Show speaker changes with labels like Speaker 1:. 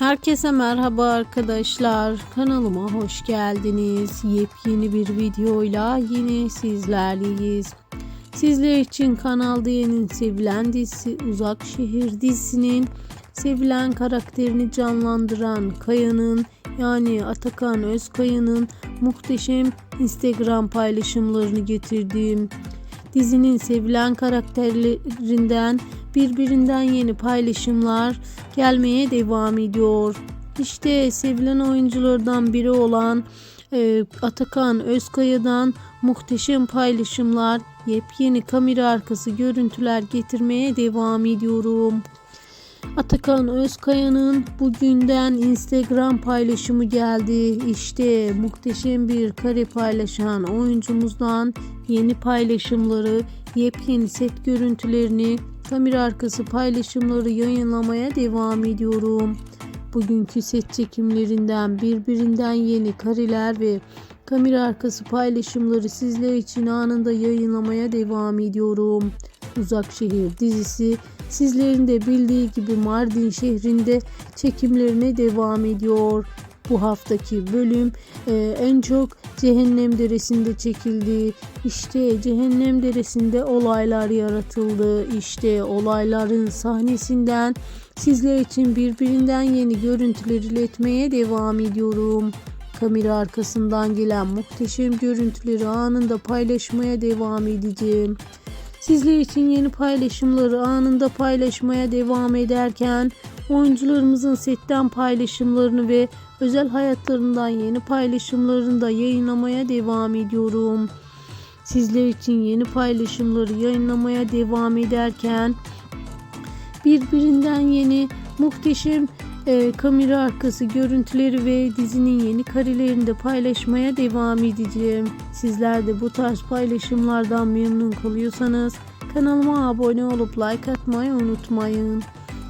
Speaker 1: Herkese merhaba arkadaşlar. Kanalıma hoş geldiniz. Yepyeni bir videoyla yine sizlerleyiz. Sizler için Kanal D'nin sevilen dizisi Uzak Şehir dizisinin sevilen karakterini canlandıran Kaya'nın yani Atakan Özkaya'nın muhteşem Instagram paylaşımlarını getirdim. Dizinin sevilen karakterlerinden birbirinden yeni paylaşımlar gelmeye devam ediyor. İşte sevilen oyunculardan biri olan e, Atakan Özkaya'dan muhteşem paylaşımlar, yepyeni kamera arkası görüntüler getirmeye devam ediyorum. Atakan Özkaya'nın bugünden Instagram paylaşımı geldi. İşte muhteşem bir kare paylaşan oyuncumuzdan yeni paylaşımları, yepyeni set görüntülerini, kamera arkası paylaşımları yayınlamaya devam ediyorum. Bugünkü set çekimlerinden birbirinden yeni kareler ve kamera arkası paylaşımları sizler için anında yayınlamaya devam ediyorum. Uzak Şehir dizisi sizlerin de bildiği gibi Mardin şehrinde çekimlerine devam ediyor. Bu haftaki bölüm e, en çok Cehennem Deresi'nde çekildi. İşte Cehennem Deresi'nde olaylar yaratıldı. İşte olayların sahnesinden sizler için birbirinden yeni görüntüler iletmeye devam ediyorum. Kamera arkasından gelen muhteşem görüntüleri anında paylaşmaya devam edeceğim. Sizler için yeni paylaşımları anında paylaşmaya devam ederken oyuncularımızın setten paylaşımlarını ve özel hayatlarından yeni paylaşımlarını da yayınlamaya devam ediyorum. Sizler için yeni paylaşımları yayınlamaya devam ederken birbirinden yeni muhteşem e, kamera arkası görüntüleri ve dizinin yeni karelerini de paylaşmaya devam edeceğim. Sizler de bu tarz paylaşımlardan memnun kalıyorsanız kanalıma abone olup like atmayı unutmayın.